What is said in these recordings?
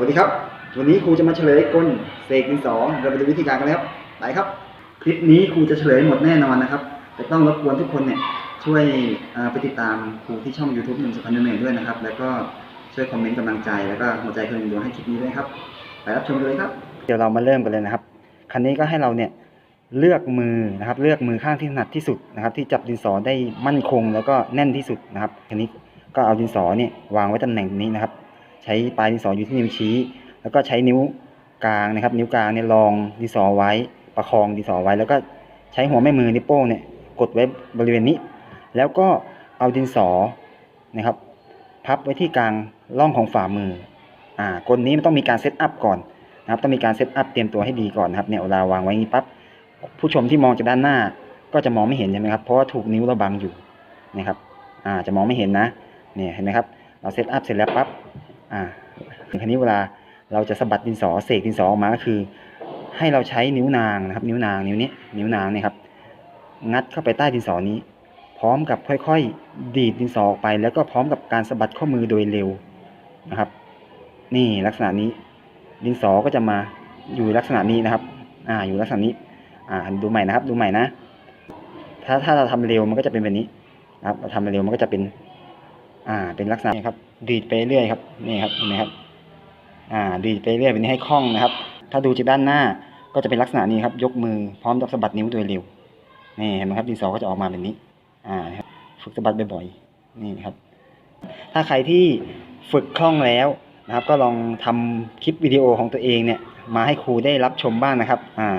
วัสดีครับ วันนี้ครูจะมาเฉลยกลเสกดินสอเราไปดูวิธีการกันเลยครับไปครับ คลิปนี้ครูจะเฉลยหมดแน่นอนนะครับ แต่ต้องรบกวนทุกคนเนี่ยช่วยไปติดตามครูที่ช่อง YouTube หนึ่งสุพรรณหนึ่งด้วยนะครับ แล้วก็ช่วยคอมเมนต์กำลังใจแล้วก็หัวใจเพื่อนดวงให้คลิปนี้ด้วยครับ ไปรับชมกันเลยครับ เดี๋ยวเรามาเริ่มกันเลยนะครับคันนี้ก็ให้เราเนี่ยเลือกมือนะครับ เลือกมือข้างที่ถนัดที่สุดนะครับ ที่จับดินสอได้มั่นคงแล้วก็แน่นที่สุดนะครับคันนี้ก็เอาดินสอเนี่ยวางไว้ตำแหน่งนี้นะครับ ใช้ปลายดินสออยู่ที่นิ้วชี้ แล้วก็ใช้นิ้วกลางนะครับ นิ้วกลางเนี่ยรองดินสอไว้ ประคองดินสอไว้ แล้วก็ใช้หัวแม่มือนิ้วโป้งเนี่ยกดไว้บริเวณนี้ แล้วก็เอาดินสอนะครับ พับไว้ที่กลางร่องของฝ่ามืออ่ากลนี้มันต้องมีการเซตอัพก่อนนะครับต้องมีการเซตอัพเตรียมตัวให้ดีก่อนนะครับเนี่ยเวลาวางไว้อย่นี้ปั๊บผู้ชมที่มองจากด้านหน้าก็จะมองไม่เห็นใช่ไหมครับเพราะว่าถูกนิ้วเราบังอยู่นะครับอ่าจะมองไม่เห็นนะเนี่ยเห็นไหมครับเราเซตอัพเสร็จแล้วปั๊บ อ่าทีนี้เวลาเราจะสะบัดดินสอเสกดินสอออกมาก็คือ ให้เราใช้นิ้วนางนะครับ นิ้วนางนิ้วนี้นิ้วนางเนี่ยครับ งัดเข้าไปใต้ดินสอนี้ พร้อมกับค่อยๆ ดีดดินสอออกไป แล้วก็พร้อมกับการสะบัดข้อมือโดยเร็วนะครับ นี่ลักษณะนี้ ดินสอก็จะมาอยู่ลักษณะนี้นะครับ อ่า อยู่ลักษณะนี้ อ่า ดูใหม่นะครับ ดูใหม่นะ ถ้าถ้าเราทำเร็วมันก็จะเป็นแบบนี้นะครับเราทำเร็วมันก็จะเป็น อ่า เป็นลักษณะนี้ครับ ดีดไปเรื่อยครับ นี่ครับเห็นไหมครับ อ่า ดีดไปเรื่อยแบบนี้ให้คล่องนะครับ ถ้าดูจากด้านหน้าก็จะเป็นลักษณะนี้ครับ ยกมือพร้อมกับสะบัดนิ้วโดยเร็ว นี่เห็นไหมครับดินสอก็จะออกมาแบบนี้ อ่าครับฝึกสะบัดบ่อยๆ นี่ครับ ถ้าใครที่ฝึกคล่องแล้วนะครับ ก็ลองทำคลิปวิดีโอของตัวเองเนี่ย มาให้ครูได้รับชมบ้างนะครับ อ่า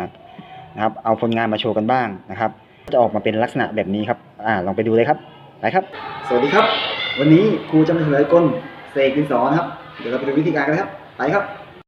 นะครับ เอาผลงานมาโชว์กันบ้างนะครับ จะออกมาเป็นลักษณะแบบนี้ครับ อ่า ลองไปดูเลยครับ ไปครับ สวัสดีครับ วันนี้ครูจะมาเฉลยกลเสกดินสอนะครับ เดี๋ยวเราไปดูวิธีการกันนะครับ ไปครับ